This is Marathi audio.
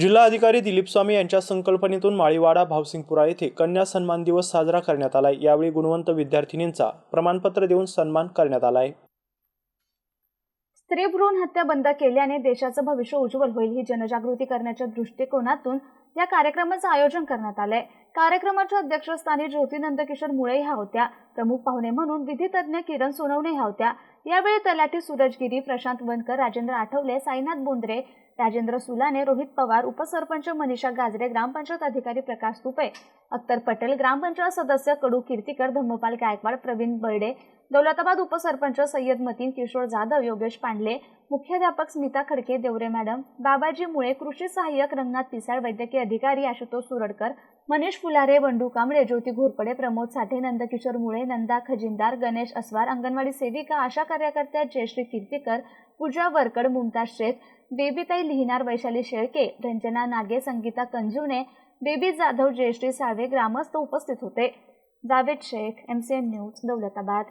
जिल्हाधिकारी दिलीप स्वामी यांच्या संकल्पनेतून माळीवाडा भावसिंगपुरा येथे कन्या सन्मान दिवस साजरा करण्यात आलाय. यावेळी गुणवंत विद्यार्थिनींचा प्रमाणपत्र देऊन सन्मान करण्यात आलाय. स्त्री भ्रूण हत्या बंद केल्याने देशाचं भविष्य उज्ज्वल होईल ही जनजागृती करण्याच्या दृष्टिकोनातून या कार्यक्रमाचं आयोजन करण्यात आलंय. कार्यक्रमाच्या अध्यक्षस्थानी ज्योती नंदकिशोर मुळे ह्या होत्या. प्रमुख पाहुणे म्हणून विधितज्ञ किरण सोनवणे ह्या होत्या. यावेळी तलाठी सूरजगिरी प्रशांत वनकर राजेंद्र आठवले साईनाथ बोंद्रे राजेंद्र सुलाने रोहित पवार उपसरपंच मनीषा गाजरे ग्रामपंचायत अधिकारी प्रकाश तुपे अख्तर पटेल ग्रामपंचायत सदस्य कडू कीर्तीकर धम्मपाल गायकवाड प्रवीण बर्डे दौलताबाद उपसरपंच सय्यद मतीन किशोर जाधव योगेश पांडले मुख्याध्यापक स्मिता खडके देवरे मॅडम बाबाजी मुळे कृषी सहाय्यक रंगनाथ पिसाळ वैद्यकीय अधिकारी आशुतोष सुरडकर मनीष फुलारे बंडू कांबळे ज्योती घोरपडे प्रमोद साठे नंदकिशोर मुळे नंदा खजिनदार गणेश अस्वार अंगणवाडी सेविका आशा कार्यकर्त्या जयश्री कीर्तीकर पूजा वरकड मुमताज शेख बेबीताई लिहिणार वैशाली शेळके रंजना नागे संगीता कंजुने बेबी जाधव जयश्री साळवे ग्रामस्थ उपस्थित होते. Javed Shaikh M C N news Daulatabad.